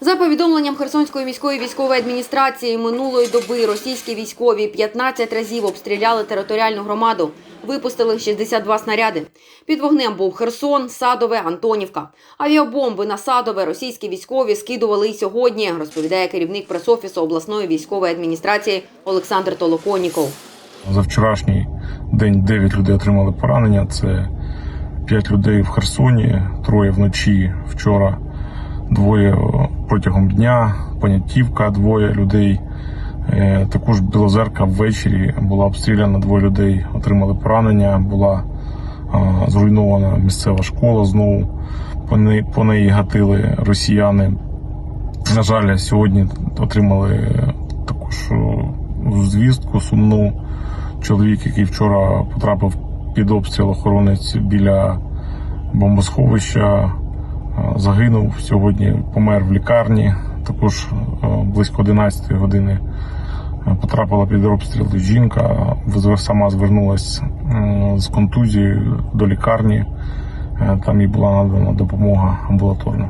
За повідомленням Херсонської міської військової адміністрації минулої доби російські військові 15 разів обстріляли територіальну громаду. Випустили 62 снаряди. Під вогнем був Херсон, Садове, Антонівка. Авіабомби на Садове російські військові скидували і сьогодні, розповідає керівник пресофісу обласної військової адміністрації Олександр Толоконіков. За вчорашній день 9 людей отримали поранення. Це 5 людей в Херсоні, троє вночі вчора, двоє протягом дня, Понятівка, двоє людей. Е, Також Білозерка ввечері була обстріляна, двоє людей отримали поранення. Була зруйнована місцева школа знову. По неї, гатили росіяни. На жаль, сьогодні отримали також звістку сумну. Чоловік, який вчора потрапив під обстріл охоронець біля бомбосховища, загинув. Сьогодні помер в лікарні. Також е, близько 11 години е, потрапила під обстріл жінка. Сама звернулася з контузією до лікарні. Е, Там їй була надана допомога амбулаторна.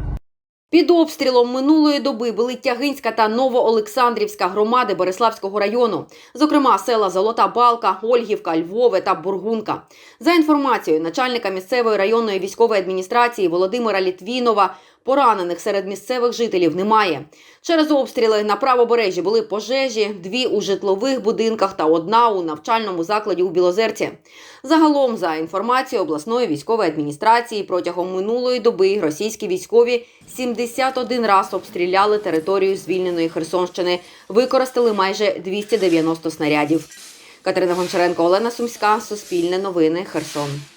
Під обстрілом минулої доби були Тягинська та Новоолександрівська громади Береславського району, зокрема села Золота Балка, Ольгівка, Львове та Бургунка. За інформацією начальника місцевої районної військової адміністрації Володимира Літвінова, поранених серед місцевих жителів немає. Через обстріли на правобережжі були пожежі, дві у житлових будинках та одна у навчальному закладі у Білозерці. Загалом, за інформацією обласної військової адміністрації, протягом минулої доби російські військові 71 раз обстріляли територію звільненої Херсонщини, використали майже 290 снарядів. Катерина Гончаренко, Олена Сумська, Суспільне новини, Херсон.